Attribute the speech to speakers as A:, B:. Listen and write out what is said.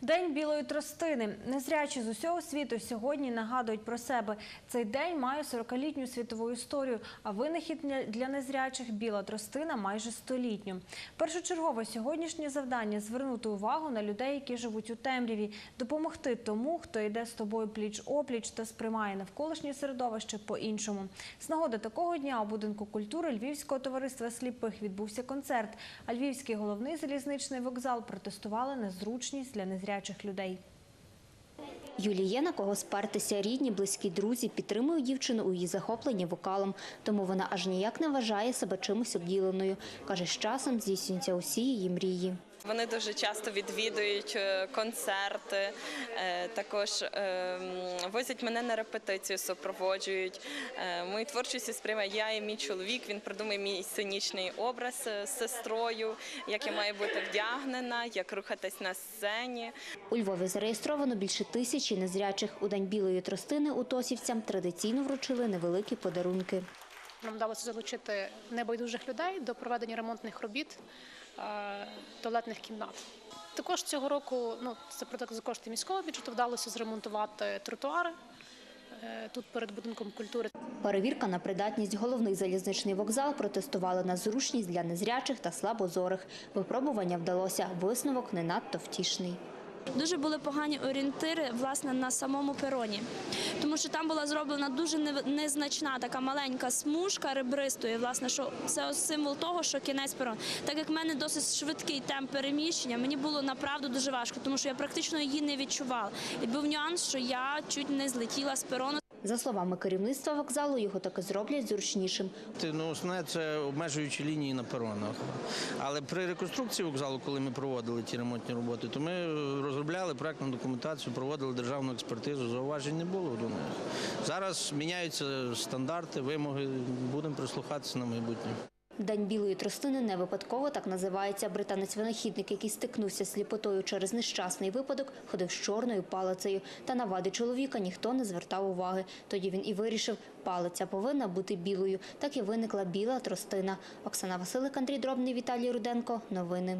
A: День білої тростини. Незрячі з усього світу сьогодні нагадують про себе. Цей день має 40-літню світову історію, а винахід для- незрячих біла тростина майже столітню. Першочергове сьогоднішнє завдання звернути увагу на людей, які живуть у темряві, допомогти тому, хто йде з тобою пліч опліч та сприймає навколишнє середовище по-іншому. З нагоди такого дня у будинку культури Львівського товариства сліпих відбувся концерт. А Львівський головний залізничний вокзал протестували на зручність для незрячих людей.
B: Юлії є на кого спертися. Рідні, близькі друзі підтримують дівчину у її захопленні вокалом. Тому вона аж ніяк не вважає себе чимось обділеною. Каже, з часом здійснюються усі її мрії.
C: Вони дуже часто відвідують е, концерти, е, також е, возять мене на репетицію, супроводжують. Е, Мою творчість сприймає я і мій чоловік. Він придумує мій сценічний образ з сестрою, як я маю бути вдягнена, як рухатись на сцені.
B: У Львові зареєстровано більше тисячі незрячих. У День білої тростини утосівцям традиційно вручили невеликі подарунки.
D: Нам вдалося залучити небайдужих людей до проведення ремонтних робіт е, туалетних кімнат. Також цього року, ну це про за кошти міського бюджету, вдалося зремонтувати тротуари е, тут перед будинком культури.
B: Перевірка на придатність головний залізничний вокзал протестували на зручність для незрячих та слабозорих. Випробування вдалося. Висновок не надто втішний.
E: Дуже були погані орієнтири власне на самому пероні, тому що там була зроблена дуже незначна така маленька смужка ребристої, власне, що це символ того, що кінець перон. Так як в мене досить швидкий темп переміщення, мені було направду дуже важко, тому що я практично її не відчувала. І був нюанс, що я чуть не злетіла з перону.
B: За словами керівництва вокзалу, його таки зроблять зручнішим.
F: Ну, основне це обмежуючі лінії на перонах. Але при реконструкції вокзалу, коли ми проводили ті ремонтні роботи, то ми е, розробляли проектну документацію, проводили державну експертизу. Зауважень не було до них. Зараз міняються стандарти, вимоги. Будемо прислухатися на майбутнє.
B: День білої тростини не випадково так називається. Британець-винахідник, який стикнувся сліпотою через нещасний випадок, ходив з чорною палицею. Та на вади чоловіка ніхто не звертав уваги. Тоді він і вирішив, палиця повинна бути білою. Так і виникла біла тростина. Оксана Василик, Андрій Дробний, Віталій Руденко. Новини.